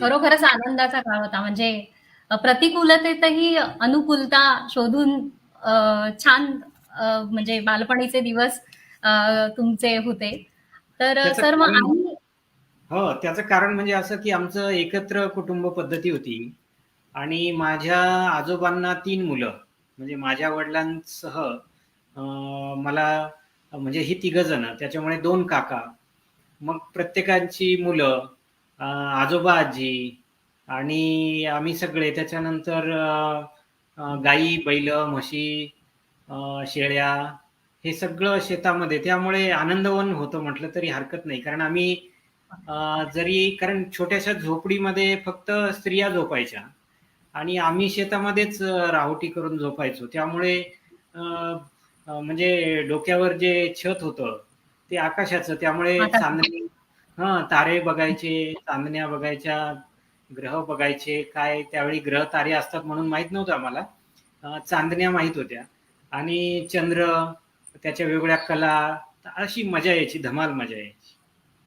खरोखरच आनंदाचा काळ होता. म्हणजे प्रतिकूलतेतही अनुकूलता शोधून छान म्हणजे बालपणीचे दिवस तुमचे होते. तर सर मग आम्ही हो, त्याचं कारण म्हणजे असं, की आमचं एकत्र कुटुंब पद्धती होती आणि माझ्या आजोबांना 3 मुलं. म्हणजे माझ्या वडिलांसह मला म्हणजे ही तिघं जण, त्याच्यामुळे 2 काका. मग प्रत्येकाची मुलं, अ, आजोबा-आजी आणि आम्ही सगळे त्याच्यानंतर गाई, बैलं, म्हशी, शेळ्या हे सगळं शेतामध्ये. त्यामुळे आनंदवन होतं म्हटलं तरी हरकत नाही. कारण आम्ही जरी कारण छोट्याशा झोपडीमध्ये फक्त स्त्रिया झोपायच्या आणि आम्ही शेतामध्येच राहोटी करून झोपायचो. त्यामुळे म्हणजे डोक्यावर जे छत होतं, ते आकाशाचं. त्यामुळे चांदणी हा तारे बघायचे, चांदण्या बघायच्या, ग्रह बघायचे. काय त्यावेळी ग्रह, तारे असतात म्हणून माहीत नव्हतं आम्हाला. चांदण्या माहीत होत्या आणि चंद्र, त्याच्या वेगवेगळ्या कला, अशी मजा यायची, धमाल मजा यायची.